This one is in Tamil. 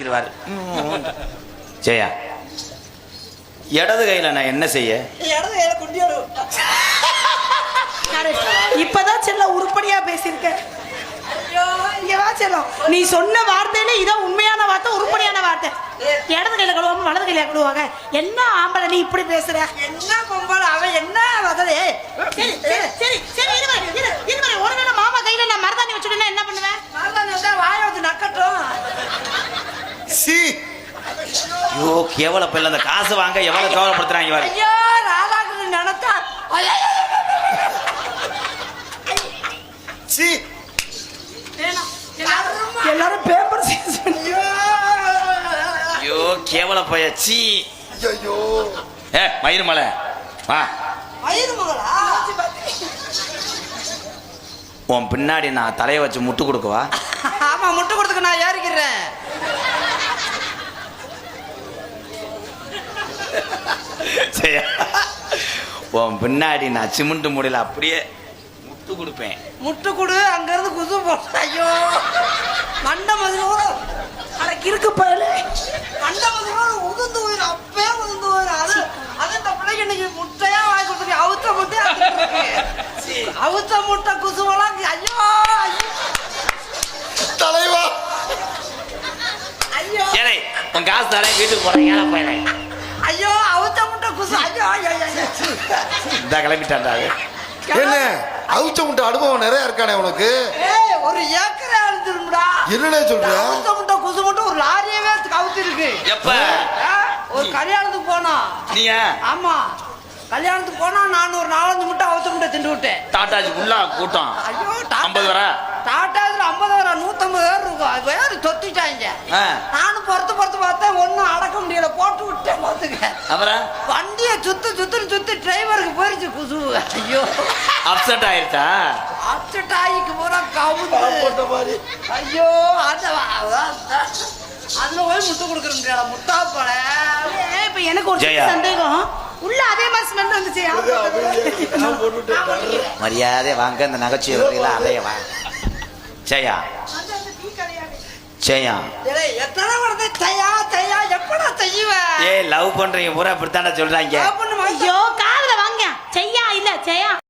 ஆக்கிடுவாரு. ஜெயா இடது கையில நான் என்ன செய்ய? இடது கையில குண்டியோடு இப்பதான் செல்ல உருப்படியா பேசியிருக்க. இங்க வா செல்லம்? நீ சொன்ன வார்த்தையில இதான் உண்மையான வார்த்தை உருப்படியான வார்த்தை. இடது கையில கழுவாம வலது கையில கழுவாங்க. என்ன ஆம்பளை நீ இப்படி பேசுற? என்ன பொம்பளை? அவன் என்ன வதலே சரி சரி. சி. ஐயோ கேவல பிள்ளை அந்த காசு வாங்க எவ்வளவு கேவலப்படுத்துறாங்க பாரு. ஐயோ ராதாகிருஷ்ணன் நினைச்சா சி. எல்லாரும் பேப்பர் ஐயோ கேவல பைய சீ. ஐயோ ஏ மயிறு மலை. வா. வயிறு மகளா உன் பின்னாடி நான் தலையை வச்சு முட்டு கொடுக்கவா? ஆமா முட்டை கொடுத்துக்க நான் ஏறிக்கிறேன். சரியா உன் பின்னாடி நான் சிமெண்ட் முடியல அப்படியே முட்டு கொடுப்பேன். முட்டை கொடு அங்க இருந்து குசு போட்ட ஐயோ. மண்டை மதுரோட அட கிறுக்கு பயல மண்டை மதுரோட உதுந்து போயிரு அப்பே உதுந்து போயிரு அது அது இந்த பிள்ளைக்கு இன்னைக்கு முட்டையா வாங்கி கொடுத்துருக்கு. அவுத்த தின்னுருக்கு. அவுத்த முட்டை குசுவெல்லாம் ஐயோ ஐயோ. தலைவா. ஐயோ. ஏலே உன் காசு தரேன் வீட்டுக்கு போறேன். ஏழை போயிறேன் ஐயோ இந்த கிளம்பிட்டான்டா அது. என்ன? அவுச்ச முட்டை அனுபவம் நிறைய இருக்கானே உனக்கு? ஏய் ஒரு ஏக்கரே அழுந்துரும்டா என்னடே சொல்ற? அவுத்த முட்டை குசு முட்டை ஒரு லாரியவே அவுத்து இருக்கு எப்ப? ஒரு கல்யாணத்துக்கு போனோம் நீங்க ஆமா. கல்யாணத்துக்கு போனா நான் ஒரு நாலஞ்சு முட்டை அவுத்த முட்டை திண்டு விட்டேன். டாட்டாஜி ஃபுல்லா கூட்டம். ஐயோ ஐம்பது வரா? டாட்டா இதுல ஐம்பது வர நூத்தம்பது பேர் இருக்கும். வேறு தொத்துட்டாங்க. நானும் பொறுத்து பொறுத்து பார்த்தேன் ஒன்றும் அடக்க முடியல. போட்டு விட்டேன் பார்த்துக்க. அப்புறம்? சுத்து சுத்துன்னு சுத்தி டிரைவருக்கு போயிருச்சு குசு. ஐயோ. அப்செட் ஆயிருச்சா? அச்சட்டாய்க்கு பூரா கவுந்து. மாதிரி. ஐயோ அந்த அதுல போய் முட்டை கொடுக்குறேங்க முட்டா போல இப்ப எனக்கு ஒரு ஜெயா. சந்தேகம். உள்ள அதே மாதிரி ஸ்மெல் வந்துச்சு. மரியாதை வாங்க இந்த நகைச்சுவை வருகிறீங்களா அதைய வா. ஜெயா. ஜெயா. எத்தனை வருது தையா தையா எப்படா செய்வேன் ஏய் லவ் பண்றீங்க பூரா இப்படித்தானே சொல்றாங்க. ஐயோ காதுல வாங்க. செய்யா இல்ல செய்யா.